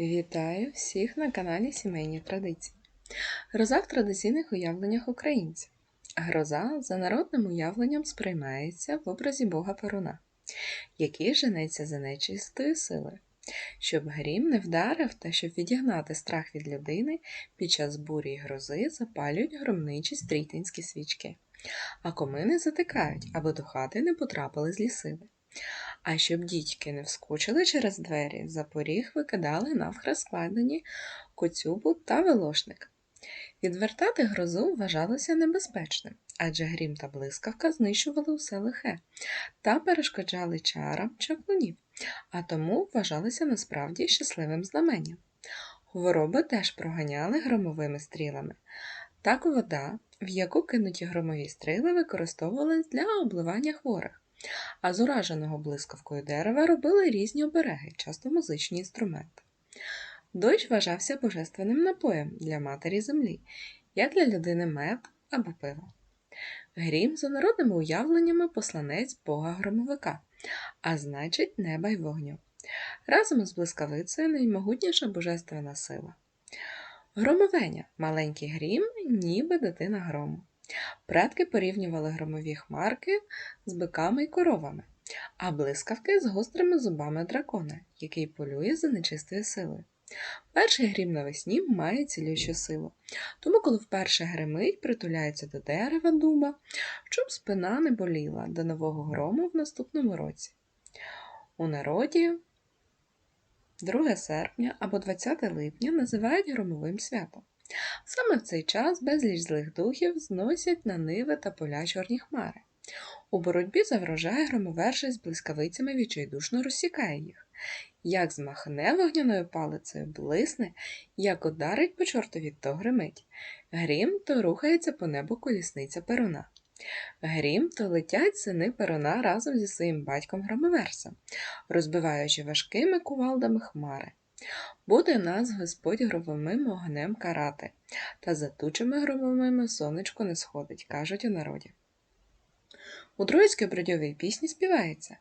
Вітаю всіх на каналі Сімейні Традиції. Гроза в традиційних уявленнях українців. Гроза за народним уявленням сприймається в образі Бога Перуна, який женеться за нечистою силою. Щоб грім не вдарив та щоб відігнати страх від людини, під час бурі й грози запалюють громничі стрітинські свічки, а комини затикають, аби до хати не потрапили злі сили. А щоб дітьки не вскочили через двері, за поріг викидали навхрест складені коцюбу та волошник. Відвертати грозу вважалося небезпечним, адже грім та блискавка знищували усе лихе та перешкоджали чарам чаклунів, а тому вважалися насправді щасливим знаменням. Хвороби теж проганяли громовими стрілами. Так вода, в яку кинуті громові стріли, використовувалась для обливання хворих а з ураженого блискавкою дерева робили різні обереги, часто музичні інструменти. Дощ вважався божественним напоєм для матері землі, як для людини мед або пиво. Грім, за народними уявленнями, посланець бога громовика, а значить, неба й вогню. Разом із блискавицею наймогутніша божественна сила. Громовеня маленький грім, ніби дитина грому. Предки порівнювали громові хмарки з биками й коровами, а блискавки з гострими зубами дракона, який полює за нечистою силою. Перший грім навесні має цілющу силу, тому, коли вперше гримить, притуляється до дерева дуба, щоб спина не боліла до нового грому в наступному році. У народі 2 серпня або 20 липня називають громовим святом. Саме в цей час безліч злих духів зносять на ниви та поля чорні хмари. У боротьбі за врожай громоверший з блискавицями відчайдушно розсікає їх. Як змахне вогняною палицею, блисне, як ударить по чортові, то гримить. Грім то рухається по небу колісниця перуна. Грім то летять сини перуна разом зі своїм батьком громоверсом, розбиваючи важкими кувалдами хмари. Буде нас Господь громовим огнем карати, та за тучами громовими сонечко не сходить, кажуть у народі. У Троїцькій бродьовій пісні співається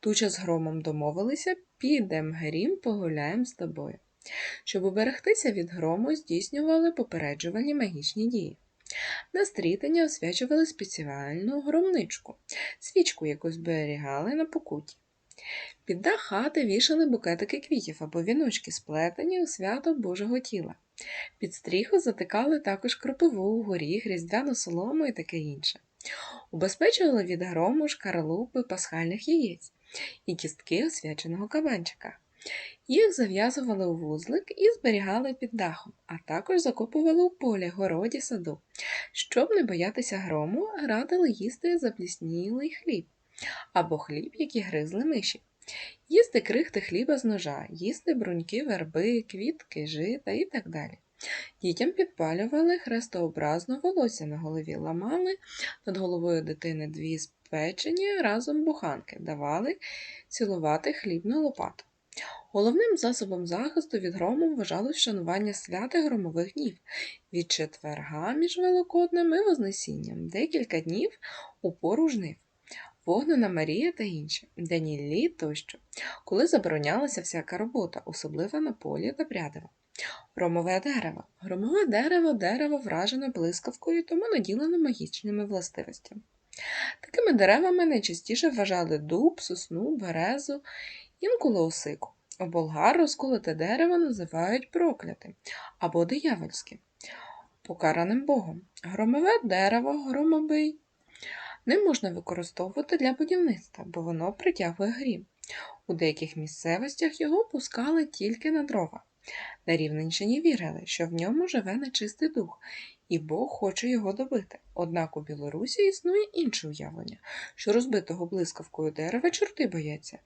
Туча з громом домовилися, підем грім, погуляєм з тобою. Щоб уберегтися від грому, здійснювали попереджувальні магічні дії. На стрітання освячували спеціальну громничку, свічку, яку зберігали на покуті. Під дах хати вішали букетики квітів або віночки, сплетені у свято Божого тіла. Під стріху затикали також кропиву, горіх, різдвяну солому і таке інше. Убезпечували від грому шкаралупи пасхальних яєць і кістки освяченого кабанчика. Їх зав'язували у вузлик і зберігали під дахом, а також закопували у полі, городі, саду. Щоб не боятися грому, радили їсти запліснілий хліб або хліб, який гризли миші. Їсти крихти хліба з ножа, їсти бруньки, верби, квітки, жита і так далі. Дітям підпалювали хрестообразно волосся на голові, ламали над головою дитини дві спечені разом буханки, давали цілувати хлібну лопату. Головним засобом захисту від грому вважалось вшанування свята громових днів від четверга між Великоднем і Вознесінням, декілька днів у пору жнив. Вогнена Марія та інші, День тощо, коли заборонялася всяка робота, особливо на полі та прядиво. Громове дерево. Громове дерево дерево вражене блискавкою, тому наділено магічними властивостями. Такими деревами найчастіше вважали дуб, сосну, березу, інколи осику. У болгар розколоте дерево називають проклятим або диявольським, покараним Богом. Громове дерево, громобий не можна використовувати для будівництва, бо воно притягує грім. У деяких місцевостях його пускали тільки на дрова. На Рівненщині вірили, що в ньому живе нечистий дух, і Бог хоче його добити. Однак у Білорусі існує інше уявлення, що розбитого блискавкою дерева чорти бояться.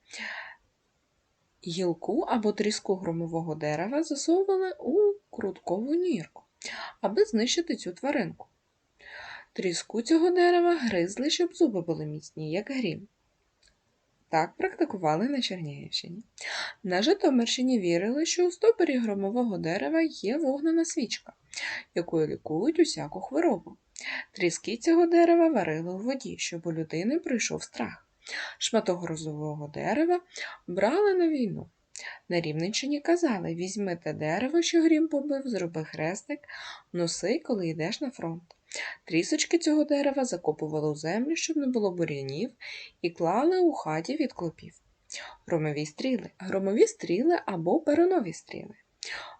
Гілку або тріску громового дерева засовували у круткову нірку, аби знищити цю тваринку. Тріску цього дерева гризли, щоб зуби були міцні, як грім. Так практикували на Чернігівщині. На Житомирщині вірили, що у стопорі громового дерева є вогнена свічка, якою лікують усяку хворобу. Тріски цього дерева варили у воді, щоб у людини прийшов страх. Шматок грозового дерева брали на війну. На Рівненщині казали візьми те дерево, що грім побив, зроби хрестик, носи, коли йдеш на фронт. Трісочки цього дерева закопували у землю, щоб не було бур'янів, і клали у хаті від клопів. Громові стріли, громові стріли або перонові стріли.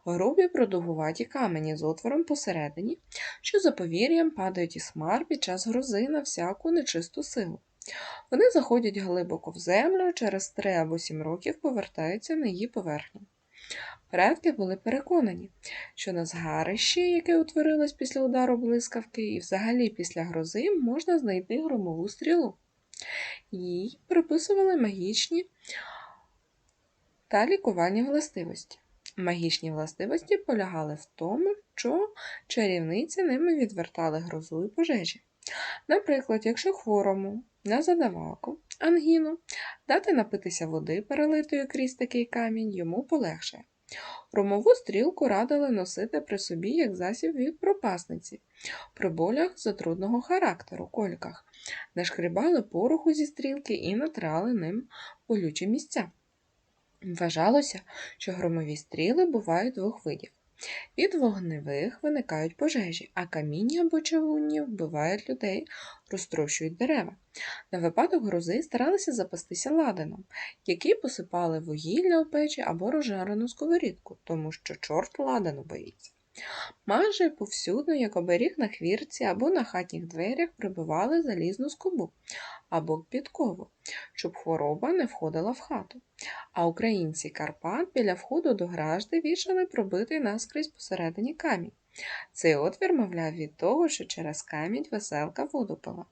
Грубі продовгуваті камені з отвором посередині, що за повір'ям падають із хмар під час грози на всяку нечисту силу. Вони заходять глибоко в землю, через три або сім років повертаються на її поверхню. Предки були переконані, що на згарищі, яке утворилось після удару блискавки, і взагалі після грози можна знайти громову стрілу. Їй приписували магічні та лікувальні властивості. Магічні властивості полягали в тому, що чарівниці ними відвертали грозу і пожежі. Наприклад, якщо хворому на задаваку, ангіну, дати напитися води, перелитої крізь такий камінь, йому полегшає. Ромову стрілку радили носити при собі як засіб від пропасниці, при болях затрудного характеру, кольках, нашкрібали пороху зі стрілки і натрали ним болючі місця. Вважалося, що громові стріли бувають двох видів. Від вогневих виникають пожежі, а каміння або човунні вбивають людей, розтрощують дерева. На випадок грози старалися запастися ладаном, який посипали вугілля у печі або розжарену сковорідку, тому що чорт ладану боїться. Майже повсюдно, як оберіг на хвірці або на хатніх дверях прибивали залізну скобу або підкову, щоб хвороба не входила в хату. А українці Карпат біля входу до гражди вішали пробитий наскрізь посередині камінь. Цей отвір, мовляв, від того, що через камінь веселка воду пила.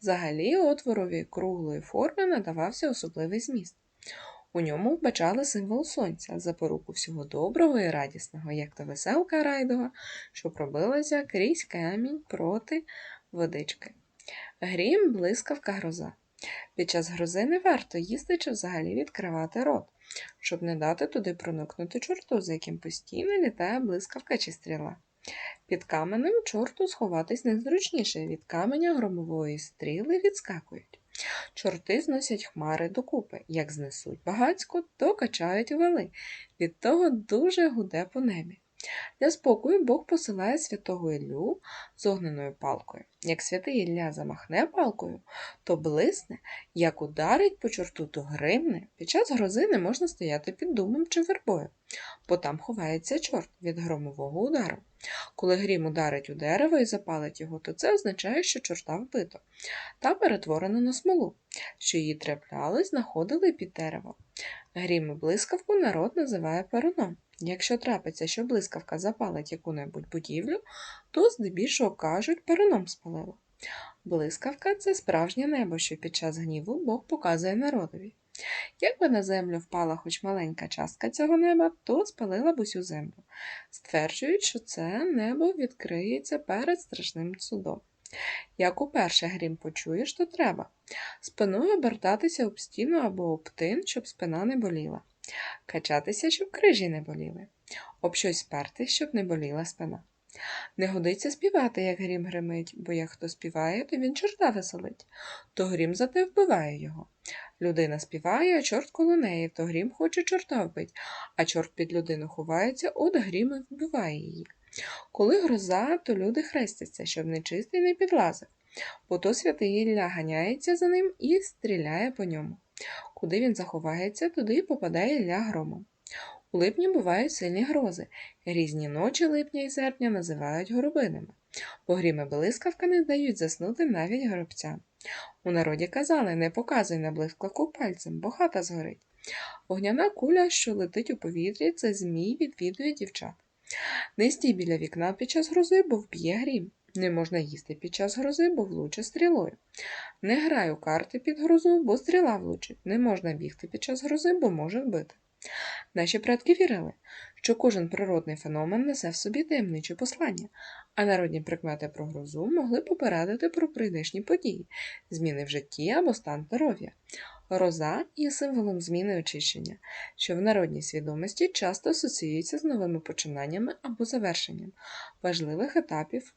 Взагалі, отворові круглої форми надавався особливий зміст. У ньому вбачали символ сонця, запоруку всього доброго і радісного, як то веселка райдова, що пробилася крізь камінь проти водички. Грім, блискавка, гроза. Під час грози не варто їсти чи взагалі відкривати рот, щоб не дати туди проникнути чорту, за яким постійно літає блискавка чи стріла. Під каменем чорту сховатись незручніше, від каменя громової стріли відскакують. Чорти зносять хмари докупи. Як знесуть багацько, то качають вали. Від того дуже гуде по небі. Для спокою Бог посилає святого Іллю з огненою палкою. Як святий Ілля замахне палкою, то блисне, як ударить по чорту, то гримне. Під час грози не можна стояти під думом чи вербою, бо там ховається чорт від громового удару. Коли грім ударить у дерево і запалить його, то це означає, що чорта вбито, та перетворено на смолу, що її трапляли, знаходили під дерево. Грім і блискавку народ називає перуном. Якщо трапиться, що блискавка запалить яку-небудь будівлю, то здебільшого кажуть, перуном спалило. Блискавка це справжнє небо, що під час гніву Бог показує народові. Якби на землю впала хоч маленька частка цього неба, то спалила б усю землю. Стверджують, що це небо відкриється перед страшним судом. Як уперше грім почуєш, то треба спиною обертатися об стіну або об тин, щоб спина не боліла, качатися, щоб крижі не боліли, об щось спертись, щоб не боліла спина. Не годиться співати, як грім гримить, бо як хто співає, то він чорта веселить, то грім зате вбиває його. Людина співає, а чорт коло неї, то грім хоче чорта вбить, а чорт під людину ховається, от грім і вбиває її. Коли гроза, то люди хрестяться, щоб нечистий не підлазив, бо то святий ганяється за ним і стріляє по ньому. Куди він заховається, туди й попадає Ілля громом. У липні бувають сильні грози. Різні ночі липня і серпня називають горобинами, бо гріми блискавка не дають заснути навіть горобцям. У народі казали не показуй на блискавку пальцем, бо хата згорить. Вогняна куля, що летить у повітрі, це змій відвідує дівчат. Не стій біля вікна під час грози, бо вб'є грім. Не можна їсти під час грози, бо влуче стрілою. Не грай у карти під грозу, бо стріла влучить. Не можна бігти під час грози, бо може вбити. Наші предки вірили, що кожен природний феномен несе в собі таємниче послання, а народні прикмети про грозу могли попередити про прийдешні події, зміни в житті або стан здоров'я. Гроза є символом зміни очищення, що в народній свідомості часто асоціюється з новими починаннями або завершенням важливих етапів.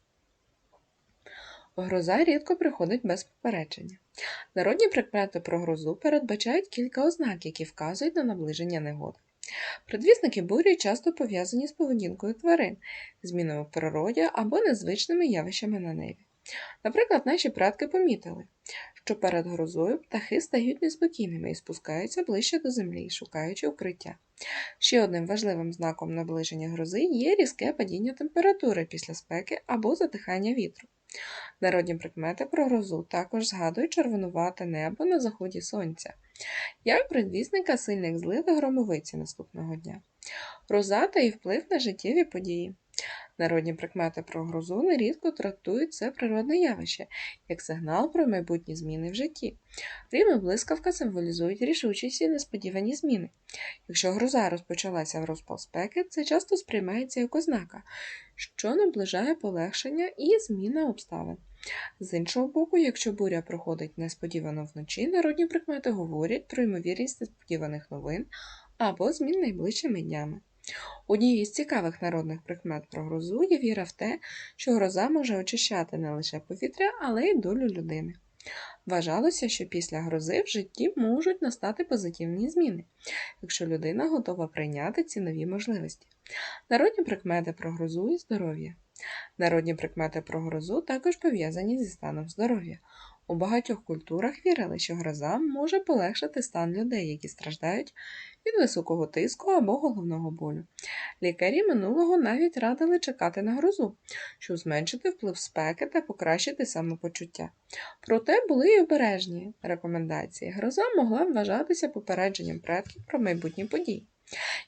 Гроза рідко приходить без попередження. Народні прикмети про грозу передбачають кілька ознак, які вказують на наближення негоди. Предвісники бурі часто пов'язані з поведінкою тварин, змінами в природі або незвичними явищами на небі. Наприклад, наші предки помітили, що перед грозою птахи стають неспокійними і спускаються ближче до землі, шукаючи укриття. Ще одним важливим знаком наближення грози є різке падіння температури після спеки або затихання вітру. Народні прикмети про грозу також згадують червонувате небо на заході сонця, як предвісника сильних злив і громовиці наступного дня. Гроза та її вплив на життєві події. Народні прикмети про грозу нерідко трактують це природне явище як сигнал про майбутні зміни в житті. Грім і блискавка символізують рішучість і несподівані зміни. Якщо гроза розпочалася в розпал спеки, це часто сприймається як ознака, що наближає полегшення і зміна обставин. З іншого боку, якщо буря проходить несподівано вночі, народні прикмети говорять про ймовірність несподіваних новин або змін найближчими днями. Однією з цікавих народних прикмет про грозу є віра в те, що гроза може очищати не лише повітря, але й долю людини. Вважалося, що після грози в житті можуть настати позитивні зміни, якщо людина готова прийняти ці нові можливості. Народні прикмети про грозу і здоров'я. Народні прикмети про грозу також пов'язані зі станом здоров'я. У багатьох культурах вірили, що гроза може полегшити стан людей, які страждають від високого тиску або головного болю. Лікарі минулого навіть радили чекати на грозу, щоб зменшити вплив спеки та покращити самопочуття. Проте були й обережні рекомендації. Гроза могла вважатися попередженням предків про майбутні події.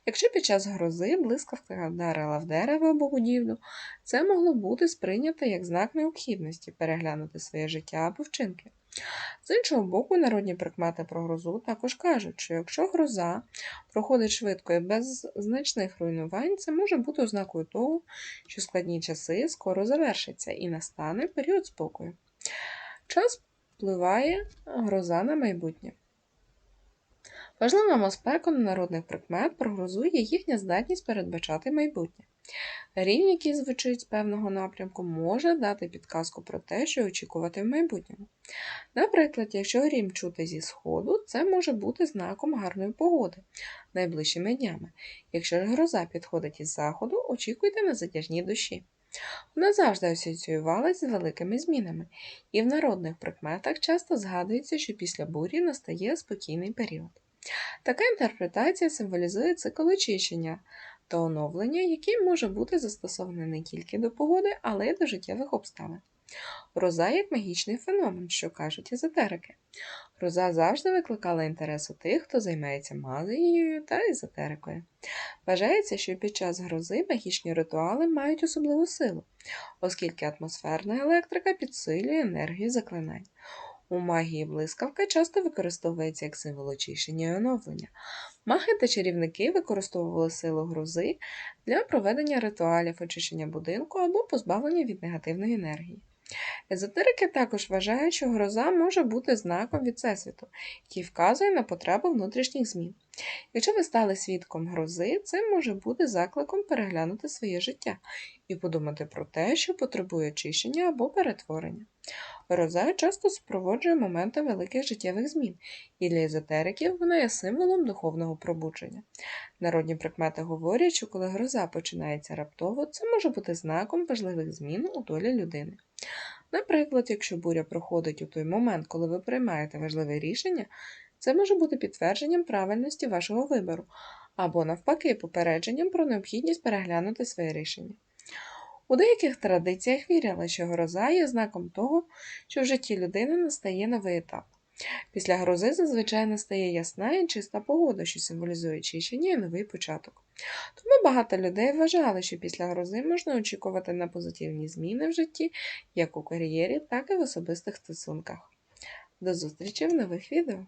Якщо під час грози блискавка вдарила в дерево або будівлю, це могло бути сприйнято як знак необхідності переглянути своє життя або вчинки. З іншого боку, народні прикмети про грозу також кажуть, що якщо гроза проходить швидко і без значних руйнувань, це може бути ознакою того, що складні часи скоро завершаться і настане період спокою. Час впливає гроза на майбутнє. Важливим аспектом народних прикмет про грозу є їхня здатність передбачати майбутнє. Рівень, який звучить з певного напрямку, може дати підказку про те, що очікувати в майбутньому. Наприклад, якщо грім чути зі сходу, це може бути знаком гарної погоди найближчими днями. Якщо ж гроза підходить із заходу, очікуйте на затяжні дощі. Вона завжди асоціювалася з великими змінами, і в народних прикметах часто згадується, що після бурі настає спокійний період. Така інтерпретація символізує цикл очищення та оновлення, який може бути застосований не тільки до погоди, але й до життєвих обставин. Гроза як магічний феномен, що кажуть езотерики. Гроза завжди викликала інтерес у тих, хто займається магією та езотерикою. Вважається, що під час грози магічні ритуали мають особливу силу, оскільки атмосферна електрика підсилює енергію заклинань. У магії блискавка часто використовується як символ очищення і оновлення. Маги та чарівники використовували силу грози для проведення ритуалів очищення будинку або позбавлення від негативної енергії. Езотерики також вважають, що гроза може бути знаком від всесвіту, який вказує на потребу внутрішніх змін. Якщо ви стали свідком грози, це може бути закликом переглянути своє життя і подумати про те, що потребує очищення або перетворення. Гроза часто супроводжує моменти великих життєвих змін, і для езотериків вона є символом духовного пробудження. Народні прикмети говорять, що коли гроза починається раптово, це може бути знаком важливих змін у долі людини. Наприклад, якщо буря проходить у той момент, коли ви приймаєте важливе рішення, це може бути підтвердженням правильності вашого вибору, або, навпаки, попередженням про необхідність переглянути своє рішення. У деяких традиціях вірили, що гроза є знаком того, що в житті людини настає новий етап. Після грози зазвичай настає ясна і чиста погода, що символізує чищення і новий початок. Тому багато людей вважали, що після грози можна очікувати на позитивні зміни в житті, як у кар'єрі, так і в особистих стосунках. До зустрічі в нових відео!